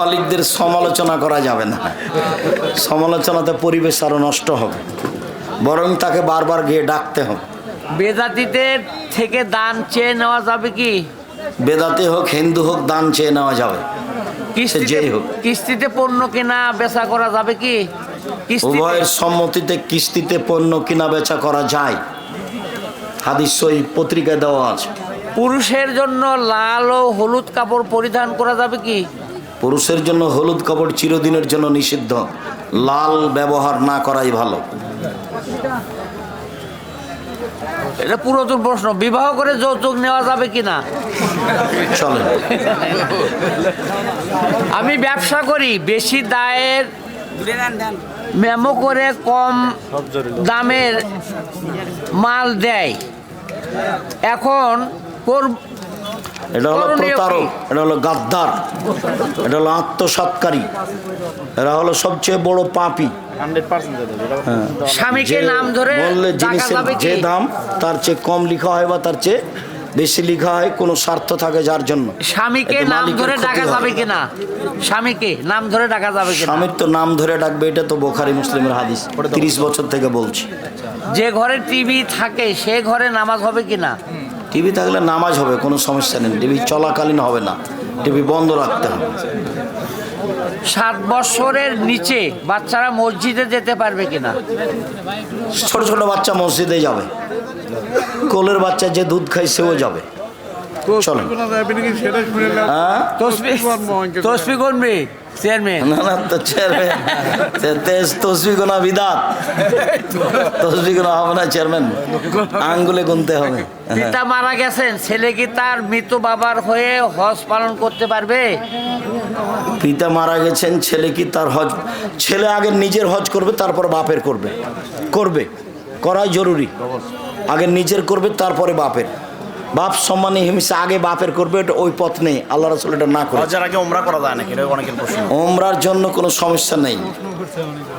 মালিকদের সমালোচনা করা যাবে না। সমালোচনাতে পরিবেশ আরও নষ্ট হবে। বরং তাকে বারবার গিয়ে ডাকতে হবে। বেদাতিদের থেকে দান চেয়ে নেওয়া যাবে কি? বেদাতে হোক হিন্দু হোক দান চেয়ে নেওয়া যাবে। যেই হোক। কিস্তিতে পণ্য কেনা বেচা করা যাবে কি? উভয়ের সম্মতিতে কিস্তিতে পণ্য কিনা বেচা করা যায়। হাদিস সই পত্রিকায় দেওয়া আছে। পুরুষের জন্য লাল ও হলুদ কাপড় পরিধান করা যাবে কি? পুরুষের জন্য হলুদ কাপড় চিরদিনের জন্য নিষিদ্ধ। লাল ব্যবহার না করাই ভালো। এটা পুরাতন প্রশ্ন। বিবাহ করে যৌতুক নেওয়া যাবে কি না চলে আমি ব্যবসা করি বেশি দায়ের মেমো করে কম দামের মাল দেয়। এখন এটা হলো প্রতারক এটা হলো গাদ্দার এটা হলো আত্মসৎকারী এরা হলো সবচেয়ে বড় পাপি। হ্যাঁ। স্বামীকে যে নাম ধরে বললে জিনিসের যে দাম তার চেয়ে কম লেখা হয় বা তার চেয়ে বেশি লেখা হয় কোনো স্বার্থ থাকে যার জন্য। স্বামীকে নাম ধরে ডাকা যাবে কিনা? স্বামীকে নাম ধরে ডাকা যাবে কিনা? স্বামীর তো নাম ধরে ডাকবে এটা তো বোখারি মুসলিমের হাদিস। তিরিশ বছর থেকে বলছি। যে ঘরে টিভি থাকে সে ঘরে নামাজ হবে কিনা? টিভি থাকলে নামাজ হবে কোনো সমস্যা নেই। টিভি চলাকালীন হবে না টিভি বন্ধ রাখতে হবে। সাত বছরের নিচে বাচ্চারা মসজিদে যেতে পারবে কিনা? ছোট ছোট বাচ্চা মসজিদে যাবে। কোলের বাচ্চা যে দুধ খায় সেও যাবে। চলেন। হ্যাঁ? তসবি তসবি করবি চেয়ারম্যান না না তো চেয়ারম্যান তসবি গোনা বিদাত তসবি গোনা হবে না চেয়ারম্যান আঙ্গুলে গুনতে হবে। পিতা মারা গেছেন ছেলে কি তার মৃত বাবার হয়ে হজ পালন করতে পারবে? পিতা মারা গেছেন ছেলে কি তার হজ ছেলে আগে নিজের হজ করবে তারপর বাপের করবে। করবে। করাই জরুরি। আগে নিজের করবে তারপরে বাপের। বাপ সম্মানী হিংসা আগে বাপের করবে এটা ওই পথ নেই। আল্লাহ রসুল এটা না করে। হজের আগে ওমরা করা যায় নাকি? অনেকের প্রশ্ন। ওমরার জন্য কোনো সমস্যা নেই।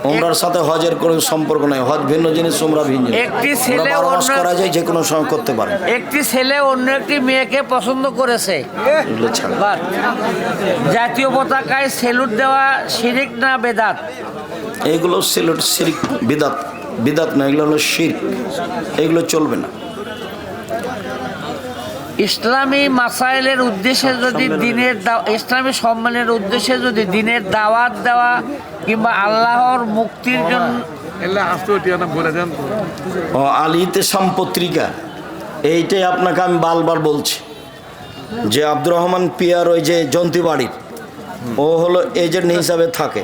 ওমরার সাথে হজের কোনো সম্পর্ক নেই। হজ ভিন্ন জিনিস ওমরা ভিন্ন একটি ছেলে অন্য- করা যায় যে কোনো সময় করতে পারে। একটি ছেলে অন্য একটি মেয়েকে পছন্দ করেছে। জাতীয় পতাকায় সেলুট দেওয়া শিরিক না বেদাত? এগুলো সেলুট শিরিক বিদাত। বিদাত না এগুলো হলো শির এগুলো চলবে না। ইসলামী মাসাইলের উদ্দেশ্যে যদি দিনের দা- ইসলামী সম্মানের উদ্দেশ্যে যদি দিনের দাওয়াত দেওয়া কিংবা আল্লাহর মুক্তির জন্য ও আলিতে পত্রিকা এইটাই আপনাকে আমি বারবার বলছি। যে আব্দুর রহমান পিয়ার ওই যে জন্তিবাড়ির ও হলো এজেন্ট হিসাবে থাকে।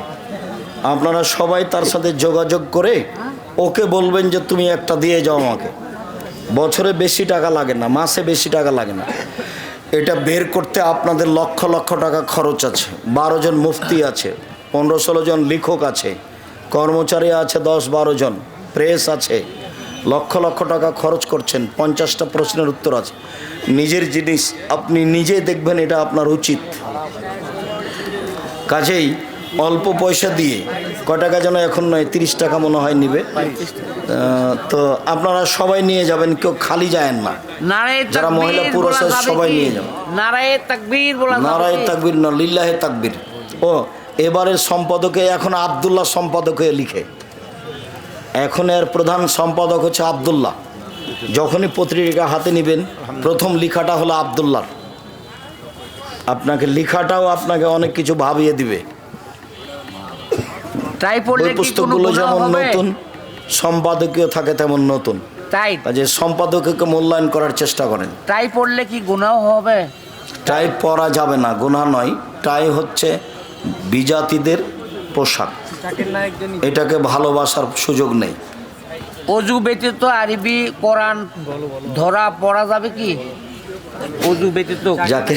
আপনারা সবাই তার সাথে যোগাযোগ করে ওকে বলবেন যে তুমি একটা দিয়ে যাও আমাকে। বছরে বেশি টাকা লাগে না, মাসে বেশি টাকা লাগে না। এটা বের করতে আপনাদের লক্ষ লক্ষ টাকা খরচ আছে, বারো জন মুফতি আছে, পনেরো ষোলো জন লেখক আছে, কর্মচারী আছে দশ বারো জন, প্রেস আছে, লক্ষ লক্ষ টাকা খরচ করছেন, পঞ্চাশটা প্রশ্নের উত্তর আছে। নিজের জিনিস, আপনি নিজে দেখবেন এটা আপনার উচিত। কাজেই অল্প পয়সা দিয়ে ক টাকা যেন এখন নয় তিরিশ টাকা মনে হয় নিবে। তো আপনারা সবাই নিয়ে যাবেন কেউ খালি যায়েন না। যারা মহিলা পুরুষ আছে সবাই নিয়ে যাবেন নারায়ে তাকবীর নারায় কি? তাকবির না লিল্লাহে তাকবির। ও এবারের সম্পাদকে এখন আবদুল্লাহ সম্পাদক হয়ে লিখে। এখন এর প্রধান সম্পাদক হচ্ছে আবদুল্লাহ। যখনই পত্রিকা হাতে নেবেন প্রথম লিখাটা হলো আবদুল্লাহ আপনাকে লেখাটাও আপনাকে অনেক কিছু ভাবিয়ে দিবে। তাই পড়লে পুস্তকগুলো যেমন নতুন সম্পাদকীয় থাকে তেমন নতুন। তাই কাজে সম্পাদককে মূল্যায়ন করার চেষ্টা করেন। তাই পড়লে কি গুনাহ হবে? টাই পরা যাবে না গুণা নয়। টাই হচ্ছে বিজাতিদের পোশাক। এটাকে ভালোবাসার সুযোগ নেই। অজু ব্যতীত আরবি কোরআন ধরা পড়া যাবে কি? অজু ব্যতীত যাকে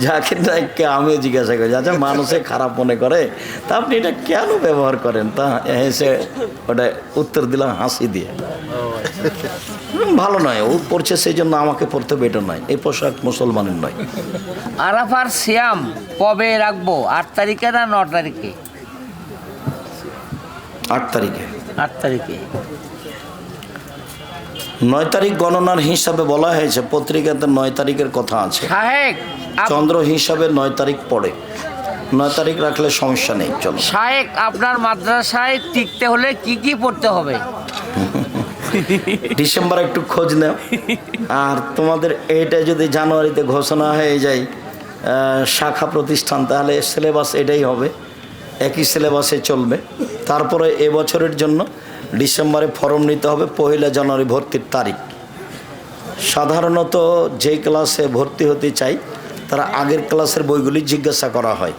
যাকে নাকি আমি জিজ্ঞাসা করি আচ্ছা মানুষে খারাপ মনে করে? তা আপনি এটা কেন ব্যবহার করেন? তা হেসে ওটা উত্তর দিলাম হাসি দিয়ে। ভালো নয় ও পড়ছে সেই জন্য আমাকে পড়তে বেটার নয়। এই পোশাক মুসলমানের নয়। আরাফার সিয়াম কবে রাখব? আট তারিখে না ন তারিখে? আট তারিখে। আট তারিখে। নয় তারিখ গণনার হিসাবে বলা হয়েছে পত্রিকাতে নয় তারিখের কথা আছে। চন্দ্র হিসাবে নয় তারিখ পড়ে। নয় তারিখ রাখলে সমস্যা নেই চলো। শায়েক আপনার মাদ্রাসায় টিকতে হলে কি কি পড়তে হবে? ডিসেম্বর একটু খোঁজ নেও। আর তোমাদের এটা যদি জানুয়ারিতে ঘোষণা হয়ে যায় শাখা প্রতিষ্ঠান তাহলে সিলেবাস এটাই হবে। একই সিলেবাসে চলবে। তারপরে এবছরের জন্য ডিসেম্বরে ফর্ম নিতে হবে পয়লা জানুয়ারি ভর্তির তারিখ। সাধারণত যেই ক্লাসে ভর্তি হতে চাই তারা আগের ক্লাসের বইগুলি জিজ্ঞাসা করা হয়।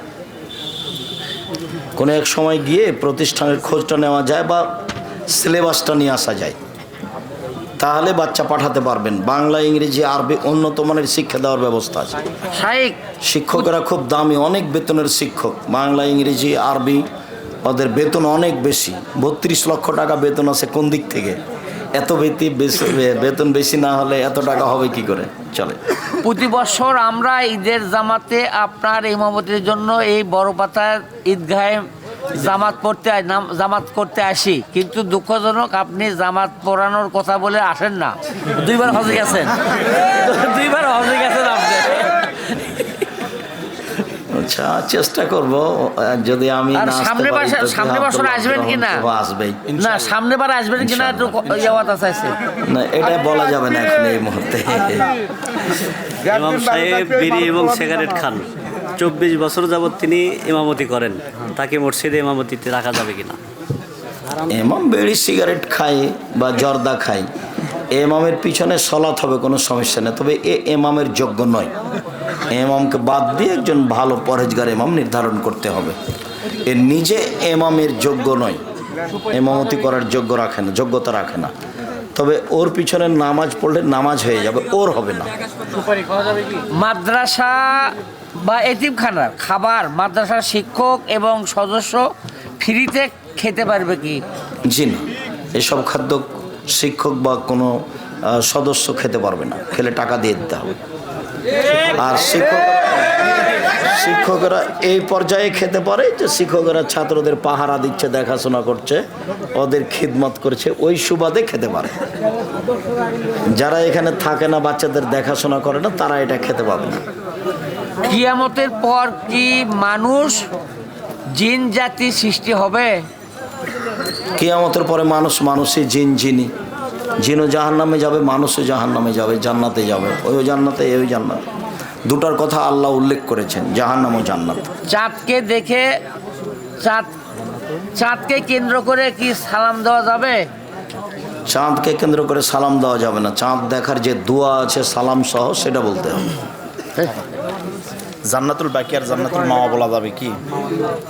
কোনো এক সময় গিয়ে প্রতিষ্ঠানের খোঁজটা নেওয়া যায় বা সিলেবাসটা নিয়ে আসা যায়। তাহলে বাচ্চা পাঠাতে পারবেন। বাংলা ইংরেজি আরবি উন্নত মানের শিক্ষা দেওয়ার ব্যবস্থা আছে। শিক্ষকেরা খুব দামি অনেক বেতনের শিক্ষক। বাংলা ইংরেজি আরবি ওদের বেতন অনেক বেশি। বত্রিশ লক্ষ টাকা বেতন আছে কোন দিক থেকে? এত বেতি বেতন বেশি না হলে এত টাকা হবে কি করে? চলে। প্রতি বছর আমরা ঈদের জামাতে আপনার ইমামতির জন্য এই বড় পাতার ঈদগাহে জামাত পড়তে জামাত করতে আসি। কিন্তু দুঃখজনক আপনি জামাত পড়ানোর কথা বলে আসেন না। দুইবার হজে গেছেন। দুইবার হজে গেছেন আপনি আচ্ছা চেষ্টা করব যদি আমি না সামনে বছর- সামনে বছর আসবেন কিনা? তো আসবেই। না সামনে বার আসবেন কিনা একটু যাওয়াত আছে না এটা বলা যাবে না এখন এই মুহূর্তে। ইমাম সাহেব বিড়ি এবং সিগারেট খান। চব্বিশ বছর যাবৎ তিনি ইমামতি করেন। তাকে মসজিদে ইমামতিতে রাখা যাবে কিনা এমাম বেড়ি সিগারেট খায় বা জর্দা খায় এমামের পিছনে সলাৎ হবে কোনো সমস্যা নেই। তবে এ এমামের যোগ্য নয়। এমামকে বাদ দিয়ে একজন ভালো পরেজগার এমাম নির্ধারণ করতে হবে। এ নিজে এমামের যোগ্য নয়। এমামতি করার যোগ্য রাখে না যোগ্যতা রাখে না। তবে ওর পিছনে নামাজ পড়লে নামাজ হয়ে যাবে ওর হবে না। মাদ্রাসা বা এতিমখানার খাবার মাদ্রাসার শিক্ষক এবং সদস্য ফ্রিতে খেতে পারবে কি? জি না এসব খাদ্য শিক্ষক বা কোনো আহ, সদস্য খেতে পারবে না। খেলে টাকা দিয়ে দিতে হবে। আর শিক্ষক শিক্ষকেরা এই পর্যায়ে খেতে পারে যে শিক্ষকরা ছাত্রদের পাহারা দিচ্ছে দেখাশোনা করছে ওদের খিদমত করছে ওই সুবাদে খেতে পারে। যারা এখানে থাকে না বাচ্চাদের দেখাশোনা করে না তারা এটা খেতে পাবে না। কিয়ামতের পর কি মানুষ জিন জাতি সৃষ্টি হবে? কিয়ামতের পরে মানুষ মানুষই জিন জিনি জিনও জাহান নামে যাবে মানুষও জাহান নামে যাবে জান্নাতে যাবে। ওই জান্নাতে এই জান্নাত। দুটার কথা আল্লাহ উল্লেখ করেছেন জাহান্নাম ও জান্নাত। চাঁদকে দেখে চাঁদ চাঁদকে কেন্দ্র করে কি সালাম দেওয়া যাবে? চাঁদকে কেন্দ্র করে সালাম দেওয়া যাবে না। চাঁদ দেখার যে দোয়া আছে সালাম সহ সেটা বলতে হবে। জান্নাতুল বাকি আর জান্নাতুল মাওয়া বলা যাবে কি?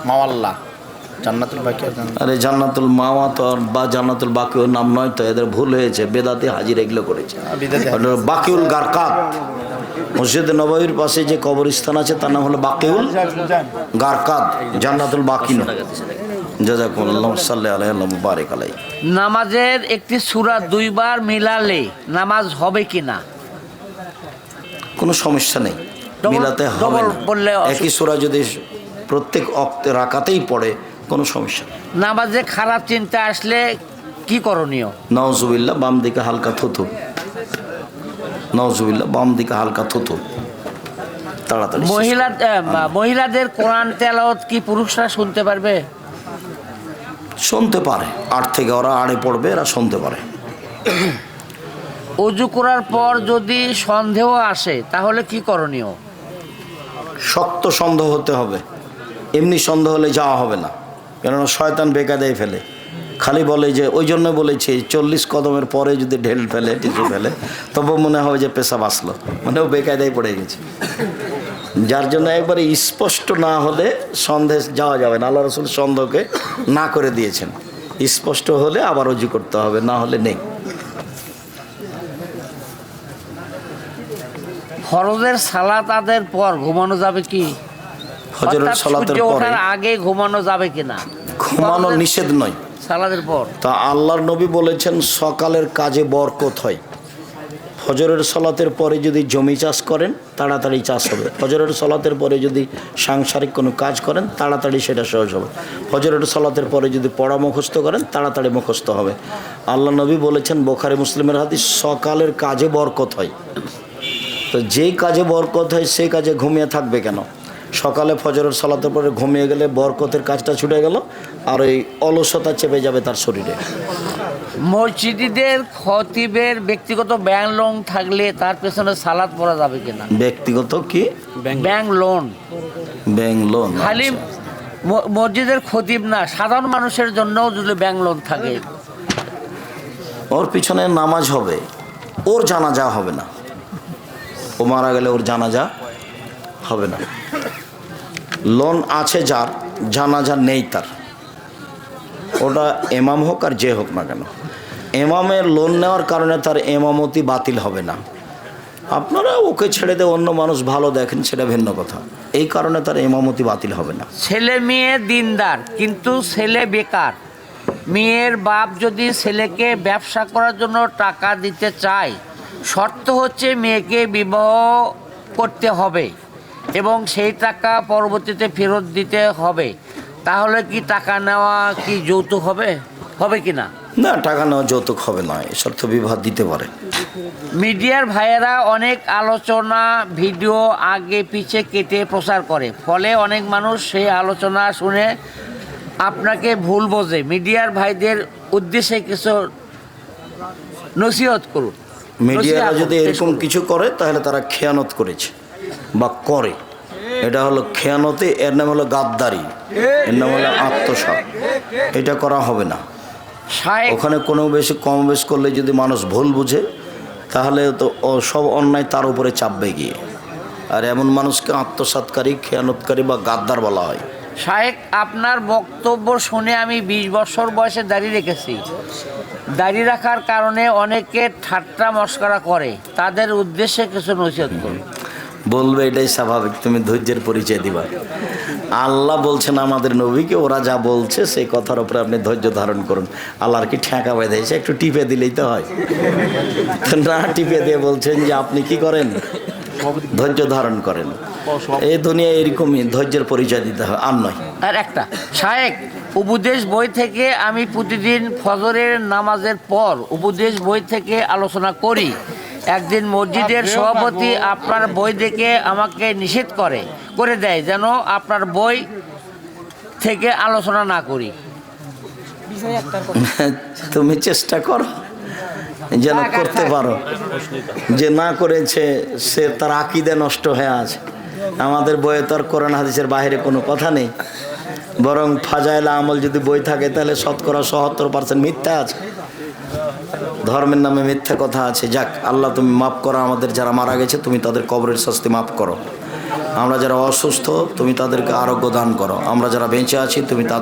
মাওয়াল্লাহ। জান্নাতুল বাকি আরে জান্নাতুল মাওয়া তো আর বা জান্নাতুল বাকিউর নাম নয় তো এদের ভুল হয়েছে বেদাতি হাজির এগুলো করেছে। বাকিউল গারকাত মসজিদ নবাবির পাশে যে কবরস্থান আছে তার নাম হলো বাকিউল গারকাত জান্নাতুল বাকি না জাজাকুল্লাহ সাল্লাহ আলাই আল্লাহ মুবারিক আলাই নামাজের একটি সূরা দুইবার মিলালে নামাজ হবে কি না কোনো সমস্যা নেই মিলাতে হবে না। একই সুরা যদি প্রত্যেক অক্তে রাকাতেই পড়ে কোনো সমস্যা নামাজে খারাপ চিন্তা আসলে কি করণীয়? নওজুবিল্লাহ বাম দিকে হালকা থুথু। নওজুবিল্লাহ বাম দিকে হালকা থুথু। তাড়াতাড়ি মহিলা মহিলাদের কোরআন তেলাওয়াত কি পুরুষরা শুনতে পারবে? শুনতে পারে। আট থেকে ওরা আড়ে পড়বে এরা শুনতে পারে। অজু করার পর যদি সন্দেহ আসে তাহলে কি করণীয়? শক্ত সন্দেহ হতে হবে। এমনি সন্দেহ হলে যাওয়া হবে না। কেননা শয়তান বেকায়দায় ফেলে। খালি বলে যে, ওই জন্য বলেছি, চল্লিশ কদমের পরে যদি ঢেল ফেলে টিচু ফেলে, তবু মনে হবে যে পেশা বাঁচলো মানে ও বেকায়দায় পড়ে গেছে। যার জন্য একবারে স্পষ্ট না হলে সন্দেহ যাওয়া যাবে না। আল্লাহ রসুল সন্দেহকে না করে দিয়েছেন। স্পষ্ট হলে আবার অজু করতে হবে, না হলে নেই। ফরজের সালাত আদের পর ঘুমানো যাবে কি? অর্থাৎ সলাতের পরে আগে ঘুমানো যাবে কিনা? ঘুমানো নিষেধ নয়। সালাদের পর। তা আল্লাহর নবী বলেছেন সকালের কাজে বরকত হয়। ফজরের সলাতের পরে যদি জমি চাষ করেন তাড়াতাড়ি চাষ হবে। ফজরের সলাতের পরে যদি সাংসারিক কোনো কাজ করেন তাড়াতাড়ি সেটা সহজ হবে। ফজরের সলাতের পরে যদি পড়া মুখস্থ করেন তাড়াতাড়ি মুখস্থ হবে। আল্লাহ নবী বলেছেন বোখারি মুসলিমের হাতে সকালের কাজে বরকত হয়। তো যেই কাজে বরকত হয় সেই কাজে ঘুমিয়ে থাকবে কেন? সকালে ফজরের সালাতের পরে ঘুমিয়ে গেলে বরকতের কাজটা ছুটে গেল আর এই অলসতা চেপে যাবে তার শরীরে। মসজিদের খতিবের ব্যক্তিগত ব্যাংক লোন থাকলে তার পেছনে সালাদ পড়া যাবে কিনা? ব্যক্তিগত কি? Bank loan. Bank loan. খালি মসজিদের খতিব না সাধারণ মানুষের জন্যও যদি ব্যাংক লোন থাকে। ওর পিছনে নামাজ হবে ওর জানাজা হবে না। ও মারা গেলে ওর জানাজা হবে না। লোন আছে যার, জানাজা নেই তার। ওটা এমাম হোক আর যে হোক না কেন। এমামের লোন নেওয়ার কারণে তার এমামতি বাতিল হবে না। আপনারা ওকে ছেড়ে দিয়ে অন্য মানুষ ভালো দেখেন, সেটা ভিন্ন কথা। এই কারণে তার এমামতি বাতিল হবে না। ছেলে মেয়ে দিনদার, কিন্তু ছেলে বেকার। মেয়ের বাপ যদি ছেলেকে ব্যবসা করার জন্য টাকা দিতে চায়, শর্ত হচ্ছে মেয়েকে বিবাহ করতে হবে। এবং সেই টাকা পরবর্তীতে ফেরত দিতে হবে। তাহলে কি টাকা নেওয়া কি যৌতুক হবে? হবে কি না? না টাকা নেওয়া যৌতুক হবে না শর্ত বিবাহ দিতে পারে। মিডিয়ার ভাইয়েরা অনেক আলোচনা ভিডিও আগে পিছে কেটে প্রচার করে। ফলে অনেক মানুষ সেই আলোচনা শুনে আপনাকে ভুল বোঝে। মিডিয়ার ভাইদের উদ্দেশ্যে কিছু নসিহত করুন। মিডিয়ারা যদি এরকম কিছু করে তাহলে তারা খেয়ানত করেছে বা করে। এটা হলো খেয়ানতে এর নাম হলো গাদ্দারি এর নাম হলো আত্মসাৎ। এটা করা হবে না। ওখানে কোনো বেশি কম বেশ করলে যদি মানুষ ভুল বুঝে তাহলে তো সব অন্যায় তার উপরে চাপবে গিয়ে। আর এমন মানুষকে আত্মসাৎকারী খেয়ানতকারী বা গাদ্দার বলা হয়। শায়েক আপনার বক্তব্য শুনে আমি বিশ বছর বয়সে দাড়ি রেখেছি। দাড়ি রাখার কারণে অনেকে ঠাট্টা মস্করা করে। তাদের উদ্দেশ্যে কিছু নসিহত করুন। বলবে এটাই স্বাভাবিক, তুমি ধৈর্যের পরিচয় দিবা। আল্লাহ বলছেন আমাদের নবীকে, ওরা যা বলছে সেই কথার উপরে আপনি ধৈর্য ধারণ করুন। আল্লাহর কি ঠেকা বেঁধেছে একটু টিপে দিলেই তো হয়। না টিপে দিয়ে বলছেন যে আপনি কি করেন? ধৈর্য ধারণ করেন। এই দুনিয়া এরকমই, ধৈর্যের পরিচয় দিতে হয়, আর নয়। আর একটা, শায়েক, উপদেশ বই থেকে আমি প্রতিদিন ফজরের নামাজের পর উপদেশ বই থেকে আলোচনা করি। একদিন মসজিদের সভাপতি আপনার বই দেখে আমাকে নিষেধ করে করে দেয় যেন আপনার বই থেকে আলোচনা না করি। তুমি চেষ্টা করো যেন করতে পারো। যে না করেছে সে তার আকিদে নষ্ট হয়ে আছে। আমাদের বইয়ে তো আর কোরআন হাদিসের বাইরে কোনো কথা নেই। বরং ফাজাইলা আমল যদি বই থাকে তাহলে শতকরা সহত্তর পার্সেন্ট মিথ্যা আছে। ধর্মের নামে মিথ্যা কথা আছে। যাক, আল্লাহ তুমি মাফ করো, আমাদের যারা মারা গেছে, তুমি তাদের কবরের শাস্তি মাফ করো। আমরা যারা অসুস্থ, তুমি তাদেরকে আরোগ্য দান করো। আমরা যারা বেঁচে আছি, তুমি